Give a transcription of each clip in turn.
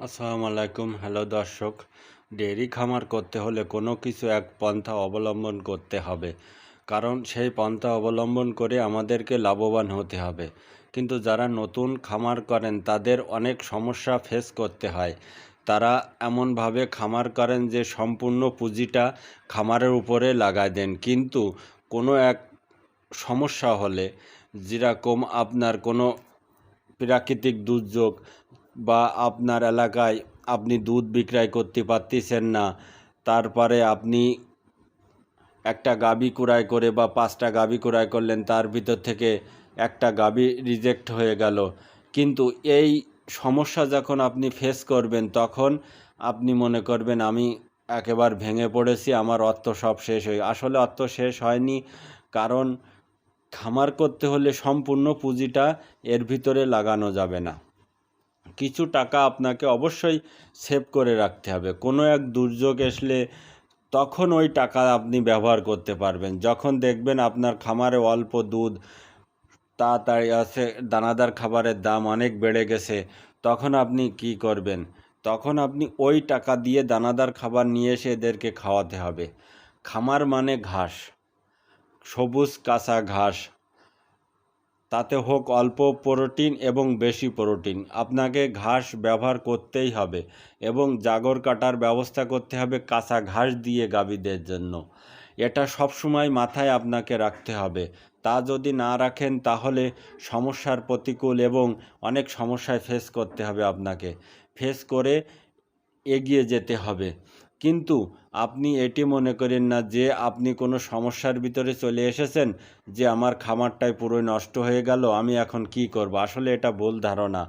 আসসালামু আলাইকুম। হ্যালো দর্শক, ডেয়ারি খামার করতে হলে কোনো কিছু এক পন্থা অবলম্বন করতে হবে। কারণ সেই পন্থা অবলম্বন করে আমাদেরকে লাভবান হতে হবে। কিন্তু যারা নতুন খামার করেন, তাদের অনেক সমস্যা ফেস করতে হয়। তারা এমনভাবে খামার করেন যে সম্পূর্ণ পুঁজিটা খামারের উপরে লাগায় দেন। কিন্তু কোনো এক সমস্যা হলে, যেরকম আপনার কোনো প্রাকৃতিক দুর্যোগ বা আপনার এলাকায় আপনি দুধ বিক্রয় করতে পারতেছেন না, তারপরে আপনি একটা গাবি কুড়াই করে বা পাঁচটা গাবি কুড়াই করলেন, তার ভিতর থেকে একটা গাবি রিজেক্ট হয়ে গেল। কিন্তু এই সমস্যা যখন আপনি ফেস করবেন, তখন আপনি মনে করবেন, আমি একেবার ভেঙে পড়েছি, আমার অর্থ সব শেষ হয়ে আসলে অর্থ শেষ হয়নি, কারণ খামার করতে হলে সম্পূর্ণ পুঁজিটা এর ভিতরে লাগানো যাবে না। কিছু টাকা আপনাকে অবশ্যই সেভ করে রাখতে হবে। কোনো এক দুর্যোগ আসলে তখন ওই টাকা আপনি ব্যবহার করতে পারবেন। যখন দেখবেন আপনার খামারে অল্প দুধ, তাড়াতাড়ি আছে, দানাদার খাবারের দাম অনেক বেড়ে গেছে, তখন আপনি কি করবেন? তখন আপনি ওই টাকা দিয়ে দানাদার খাবার নিয়ে এসে এদেরকে খাওয়াতে হবে। খামার মানে ঘাস, সবুজ কাঁচা ঘাস তাতে হোক অল্প প্রোটিন এবং বেশি প্রোটিন। আপনাকে ঘাস ব্যবহার করতেই হবে এবং জাগর কাটার ব্যবস্থা করতে হবে কাঁচা ঘাস দিয়ে গাভীদের জন্য। এটা সবসময় মাথায় আপনাকে রাখতে হবে। তা যদি না রাখেন তাহলে সমস্যার প্রতিকূল এবং অনেক সমস্যায় ফেস করতে হবে আপনাকে। ফেস করে এগিয়ে যেতে হবে। কিন্তু আপনি এটি মনে করেন না যে আপনি কোনো সমস্যার ভিতরে চলে এসেছেন, যে আমার খামারটাই পুরোই নষ্ট হয়ে গেল, আমি এখন কি করব? আসলে এটা ভুল ধারণা।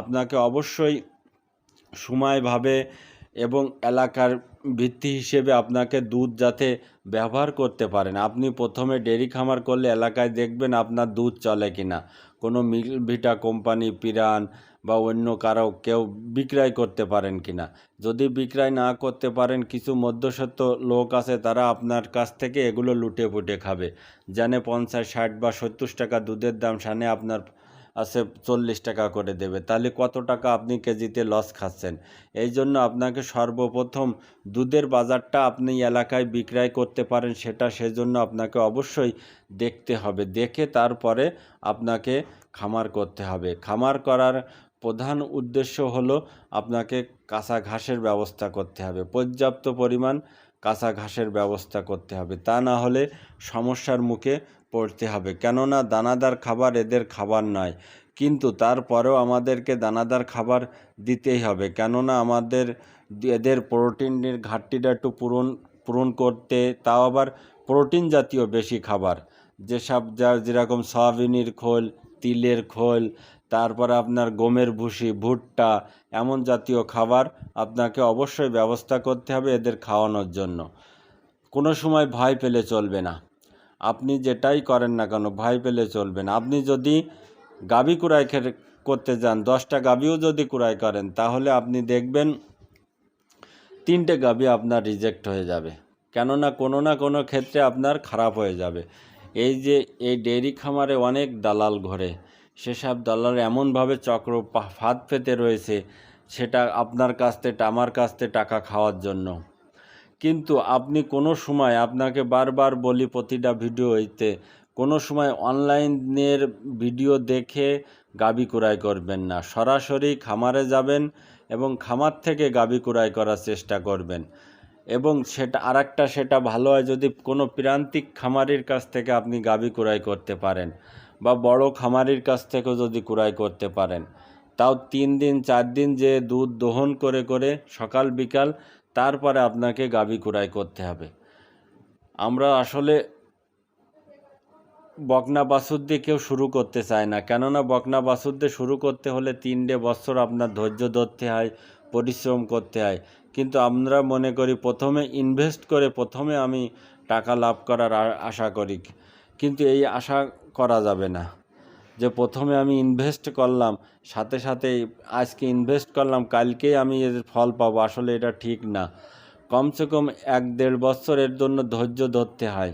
আপনাকে অবশ্যই সময়ভাবে এবং এলাকার ভিত্তি হিসেবে আপনাকে দুধ যাতে ব্যবহার করতে পারেন। আপনি প্রথমে ডেরি খামার করলে এলাকায় দেখবেন আপনার দুধ চলে কিনা। কোনো মিলভিটা কোম্পানি, পিরান বা অন্য কারও কেউ বিক্রয় করতে পারেন কিনা। যদি বিক্রয় না করতে পারেন, কিছু মধ্যস্বত্ব লোক আছে, তারা আপনার কাছ থেকে এগুলো লুটে পুটে খাবে। জানে পঞ্চাশ, ষাট বা সত্তর টাকা দুধের দাম, সানে আপনার আছে চল্লিশ টাকা করে দেবে। তাহলে কত টাকা আপনি কেজিতে লস খাচ্ছেন? এই জন্য আপনাকে সর্বপ্রথম দুধের বাজারটা আপনি এলাকায় বিক্রয় করতে পারেন, সেটা সেজন্য আপনাকে অবশ্যই দেখতে হবে। দেখে তারপরে আপনাকে খামার করতে হবে। খামার করার প্রধান উদ্দেশ্য হলো আপনাকে কাঁচা ঘাসের ব্যবস্থা করতে হবে। পর্যাপ্ত পরিমাণ কাঁচা ঘাসের ব্যবস্থা করতে হবে। তা না হলে সমস্যার মুখে পড়তে হবে। কেননা দানাদার খাবার এদের খাবার নয়। কিন্তু তারপরেও আমাদেরকে দানাদার খাবার দিতেই হবে। কেননা আমাদের এদের প্রোটিনের ঘাটতিটা একটু পূরণ পূরণ করতে তাও আবার প্রোটিন জাতীয় বেশি খাবার। যেসব যা, যেরকম সয়াবিনের খোল, তিলের খোল, তারপর আপনার গমের ভুসি, ভুট্টা, এমন জাতীয় খাবার আপনাকে অবশ্যই ব্যবস্থা করতে হবে এদের খাওয়ানোর জন্য। কোনো সময় ভয় পেলে চলবে না। আপনি যেটাই করেন না কেন, ভয় পেলে চলবেন। আপনি যদি গাবি কুড়াই করতে যান, দশটা গাবিও যদি কুড়াই করেন, তাহলে আপনি দেখবেন তিনটে গাবি আপনার রিজেক্ট হয়ে যাবে। কেননা কোনো না কোনো ক্ষেত্রে আপনার খারাপ হয়ে যাবে। এই যে, এই ডেয়ারি খামারে অনেক দালাল ঘরে। সেসব দালাল এমনভাবে চক্র ফাঁদ পেতে রয়েছে, সেটা আপনার কাছ থেকে, আমার কাছ থেকে টাকা খাওয়ার জন্য। কিন্তু আপনি কোনো সময় আপনাকে বারবার বলি প্রতিটা ভিডিওতে, কোনো সময় অনলাইনের ভিডিও দেখে গাবি কুড়াই করবেন না। সরাসরি খামারে যাবেন এবং খামার থেকে গাবি কুড়াই করার চেষ্টা করবেন এবং সেটা আর সেটা ভালো হয় যদি কোনো প্রান্তিক খামারির কাছ থেকে আপনি গাবি কুড়াই করতে পারেন বা বড় খামারির কাছ থেকেও যদি কুড়াই করতে পারেন। তাও তিন দিন, চার দিন যে দুধ দহন করে করে সকাল, বিকাল তারপরে আপনাকে গাবি কুড়াই করতে হবে। আমরা আসলে বকনা বাছুর দিয়ে কেউ শুরু করতে চায় না। কেননা বকনা বাছুর দিয়ে শুরু করতে হলে তিনটে বছর আপনার ধৈর্য ধরতে হয়, পরিশ্রম করতে হয়। কিন্তু আমরা মনে করি প্রথমে ইনভেস্ট করে প্রথমে আমি টাকা লাভ করার আশা করি। কিন্তু এই আশা করা যাবে না। যে প্রথমে আমি ইনভেস্ট করলাম, সাথে সাথে আজকে ইনভেস্ট করলাম, কালকেই আমি এর ফল পাবো, আসলে এটা ঠিক না। কমসে কম এক দেড় বছরের জন্য ধৈর্য ধরতে হয়।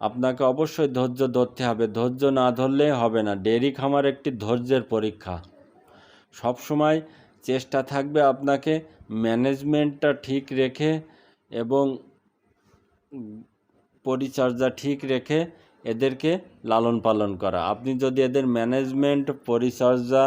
আপনাকে অবশ্যই ধৈর্য ধরতে হবে, ধৈর্য না ধরলে হবে না ডেরি খামার একটি ধৈর্যের পরীক্ষা। সব সময় চেষ্টা থাকবে আপনাকে ম্যানেজমেন্টটা ঠিক রেখে এবং পরিচর্যা ঠিক রেখে এদেরকে লালন পালন করা। আপনি যদি এদের ম্যানেজমেন্ট, পরিচর্যা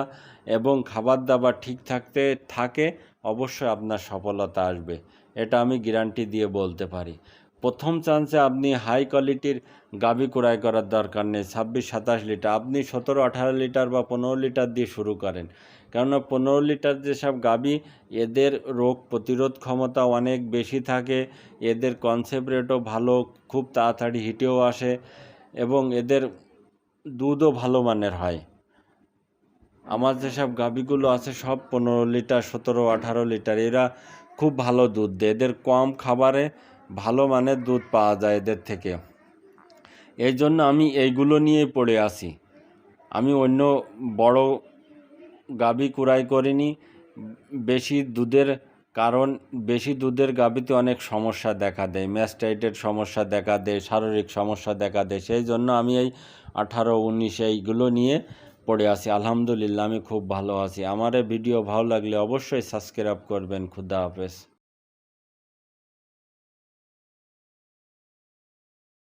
এবং খাবার দাবার ঠিক থাকতে, থাকে, অবশ্যই আপনার সফলতা আসবে। এটা আমি গ্যারান্টি দিয়ে বলতে পারি। প্রথম চান্সে আপনি হাই কোয়ালিটির গাভী ক্রয় করার দরকার নেই। ছাব্বিশ, সাতাশ লিটার। আপনি সতেরো, আঠারো লিটার বা পনেরো লিটার দিয়ে শুরু করেন। কেননা পনেরো লিটার যেসব গাভী, এদের রোগ প্রতিরোধ ক্ষমতা অনেক বেশি থাকে। এদের কনসেপ্ট রেটও ভালো, খুব তাড়াতাড়ি হিটেও আসে। এবং এদের দুধও ভালো মানের হয়। আমার যেসব গাভীগুলো আছে সব পনেরো লিটার, সতেরো, আঠারো লিটার, এরা খুব ভালো দুধ দেয়। এদের কম খাবারে ভালো মানের দুধ পাওয়া যায় এদের থেকে। এই জন্য আমি এইগুলো নিয়েই পড়ে আসি আমি অন্য বড় গাভী কুড়াই করিনি। বেশি দুধের কারণ বেশি দুধের গাভীতে অনেক সমস্যা দেখা দেয়, ম্যাস্টাইটের সমস্যা দেখা দেয়, শারীরিক সমস্যা দেখা দেয়। সেই জন্য আমি এই আঠারো, উনিশ এইগুলো নিয়ে পড়ে আছি। আলহামদুলিল্লাহ, আমি খুব ভালো আছি। আমার ভিডিও ভালো লাগলে অবশ্যই সাবস্ক্রাইব করবেন। খুদা হাফেজ।